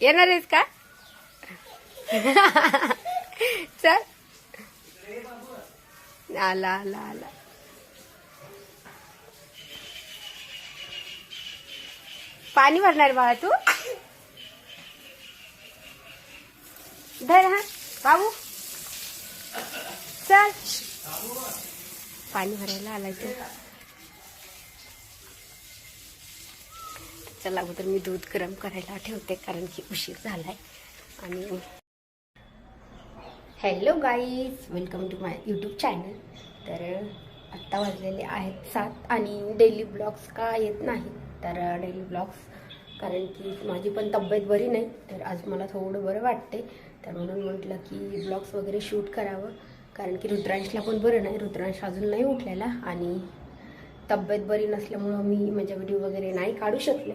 येणार आहेस का? चल. आला आला आला. पाणी भरणार बाळा तू? धर हा बाबू. चल. पाणी भरायला आलाय चला अगोदर मी दूध गरम करायला ठेवते कारण की उशीर झालाय. आणि hello guys welcome to my YouTube channel तर आत्ता वाजलेले आहेत सात आणि डेली ब्लॉग्स का येत नाही तर डेली ब्लॉग्स कारण की माझी पण तब्येत बरी नाही तर आज मला थोडं बरं वाटते तर म्हणून म्हटलं की ब्लॉग्स वगैरे शूट करावं कारण की रुद्रांशला पण बरं नाही. रुद्रांश अजून नाही उठलेला आणि तब्येत बरी नसल्यामुळं मी म्हणजे व्हिडिओ वगैरे नाही काढू शकले.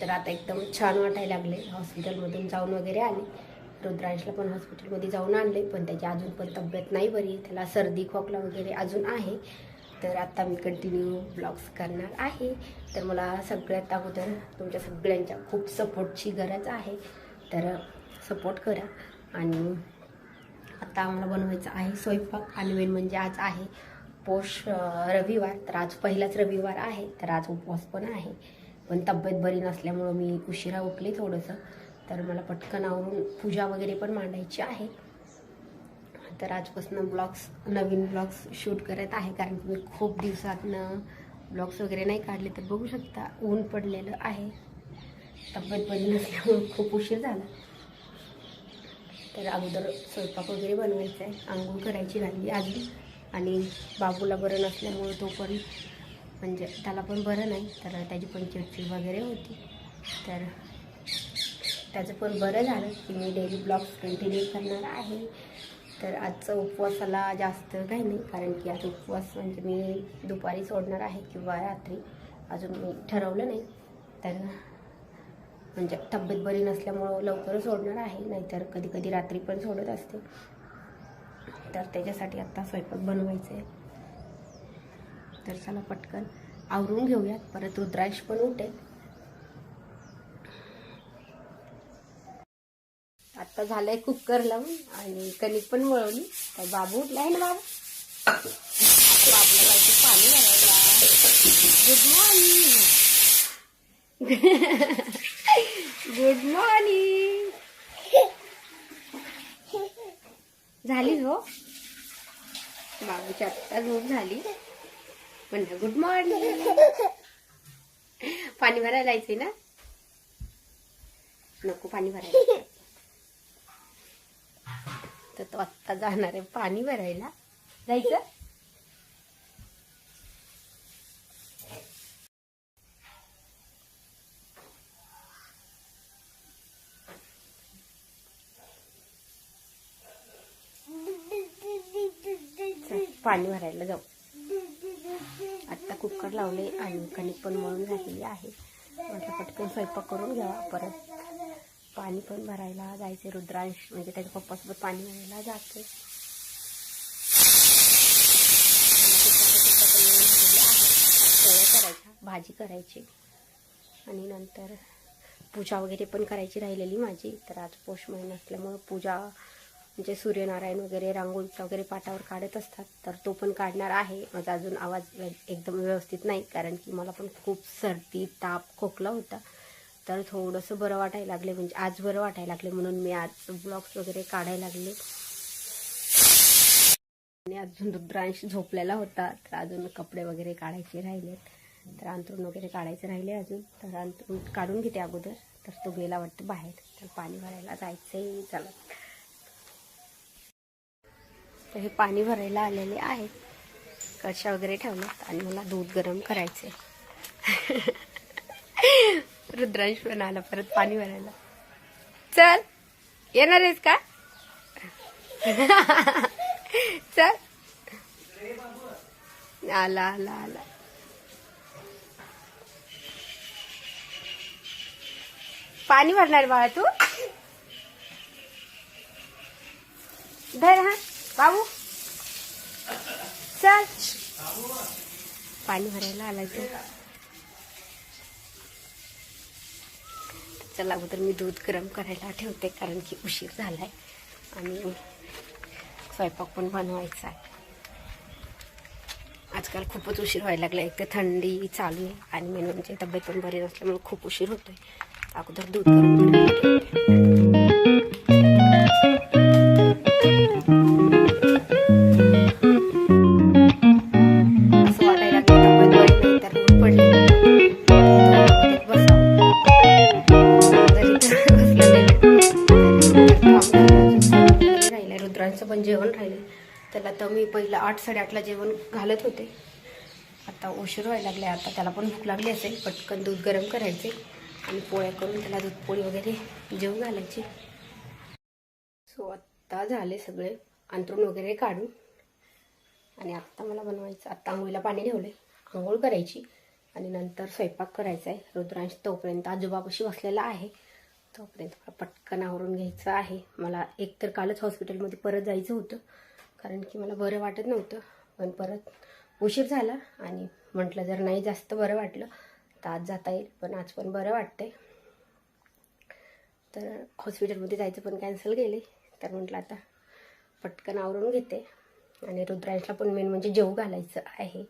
तर आता एकदम छान वाटायला लागले. हॉस्पिटलमधून जाऊन वगैरे आले. रुद्रांशला पण हॉस्पिटलमध्ये जाऊन आणले पण त्याची अजून पण तब्येत नाही बरी. त्याला सर्दी खोकला वगैरे अजून आहे. तर आता मी कंटिन्यू ब्लॉग्स करणार आहे. तर मला सगळ्यात अगोदर तुमच्या सगळ्यांच्या खूप सपोर्टची गरज आहे. तर सपोर्ट करा. आणि आता आम्हाला बनवायचं आहे स्वयंपाक. आणि मेन म्हणजे आज आहे पोष रविवार. तर आज पहिलाच रविवार आहे तर आज उपवास पण आहे. पण तब्येत बरी नसल्यामुळं मी उशिरा उठले थोडंसं. तर मला पटकन आवरून पूजा वगैरे पण मांडायची आहे. तर आजपासून ब्लॉग्स नवीन ब्लॉग्स शूट करत आहे. कारण की मी खूप दिवसातनं ब्लॉग्स वगैरे नाही काढले तर बघू शकता ऊन पडलेलं आहे. तब्येत बरी नसल्यामुळं खूप उशीर झाला. तर अगोदर स्वयंपाक वगैरे बनवायचा आहे. आंघोळ करायची झाली आधी. आणि बाबूला बरं नसल्यामुळं तो पण म्हणजे त्याला पण बरं नाही तर त्याची पण चिडचिड वगैरे होती. तर त्याचं पण बरं झालं की मी डेली ब्लॉग्स कंटिन्यू करणार आहे. तर आजचं उपवासाला जास्त काही नाही कारण की आज उपवास म्हणजे मी दुपारी सोडणार आहे किंवा रात्री. अजून मी ठरवलं नाही. तर म्हणजे तब्येत बरी नसल्यामुळं लवकर सोडणार आहे नाहीतर कधी कधी रात्री पण सोडत असते. तर त्याच्यासाठी आत्ता स्वयंपाक बनवायचे आहे तर चला पटकन आवरून घेऊयात. परत रुद्राक्ष पण उठेल. आत्ता झालंय कुकर लावून आणि कणिक पण वळवली तर बाबू उठला आहे ना बाबू? बाबूला जायचं पाणी गुड मॉर्निंग गुड मॉर्निंग झाली हो बाबूची आत्ता झोप झाली. म्हणलं गुड मॉर्निंग पाणी भरायला जायचंय ना? नको पाणी भरायला. तर तो आत्ता जाणार आहे पाणी भरायला. जायचं चल, पाणी भरायला जाऊ. आत्ता कुकर लावले आणि कणिक पण मळून झालेली आहे. म्हटलं पटकन स्वयंपाक करून घ्यावा परत. पाणी पण भरायला जायचे रुद्रांश म्हणजे त्याच्या पप्पासोबत पाणी भरायला जाते पोळ्या करायच्या भाजी करायची. आणि नंतर पूजा वगैरे पण करायची राहिलेली माझी. तर आज पोष महिना असल्यामुळं पूजा म्हणजे सूर्यनारायण वगैरे रांगोळीचा वगैरे पाटावर काढत असतात तर तो पण काढणार आहे. माझा अजून आवाज व्य- एकदम व्यवस्थित नाही कारण की मला पण खूप सर्दी ताप खोकला होता. तर थोडंसं बरं वाटायला लागले म्हणजे आज बरं वाटायला लागले म्हणून मी आज ब्लॉग्स वगैरे काढायला लागले. आणि अजून रुद्रांश झोपलेला होता तर अजून कपडे वगैरे काढायचे राहिलेत. तर अंथरूण वगैरे काढायचे राहिले अजून. तर अंथरूण काढून घेते अगोदर तर तो गेला वाटतं बाहेर. तर पाणी भरायला जायचंही चला. तर हे पाणी भरायला आलेले आहेत कशा वगैरे ठेवल्यात आणि मला दूध गरम करायचे रुद्रांश पण आला परत पाणी भरायला. चल येणार आहेस का? चल. आला आला आला. पाणी भरणार बाळा तू? धर हा. बाबू? चल. पाणी भरायला आला तू. चला अगोदर मी दूध गरम करायला ठेवते कारण की उशीर झाला आहे आणि स्वयंपाक पण बनवायचा आहे. आजकाल खूपच उशीर व्हायला लागला एक तर थंडी चालू आहे आणि मेन म्हणजे तब्येत पण बरी नसल्यामुळे खूप उशीर होतोय. अगोदर दूध गरम करायला त्याला तर मी पहिलं आठ साडेआठला जेवण घालत होते. आता उशीर व्हायला लागले आता त्याला पण भूक लागली असेल पटकन दूध गरम करायचे आणि पोळ्या करून त्याला दूध पोळी वगैरे जेवू घालायची. सो आत्ता झाले सगळे अंतरून वगैरे काढून. आणि आत्ता मला बनवायचं आत्ता आंघोळीला पाणी ठेवले आंघोळ करायची. आणि नंतर स्वयंपाक करायचा आहे रुद्रांश तोपर्यंत आजोबापाशी बसलेला आहे. तोपर्यंत मला पटकन आवरून घ्यायचं आहे. मला एक तर कालच हॉस्पिटलमध्ये परत जायचं होतं. कारण की मला बरं वाटत नव्हतं. पण परत उशीर झाला आणि म्हटलं जर नाही जास्त बरं वाटलं तर आज जाता येईल. पण आज पण बरं वाटतंय. तर हॉस्पिटलमध्ये जायचं पण कॅन्सल केले तर म्हटलं आता पटकन आवरून घेते. आणि रुद्रांशला पण मेन म्हणजे जेऊ घालायचं आहे.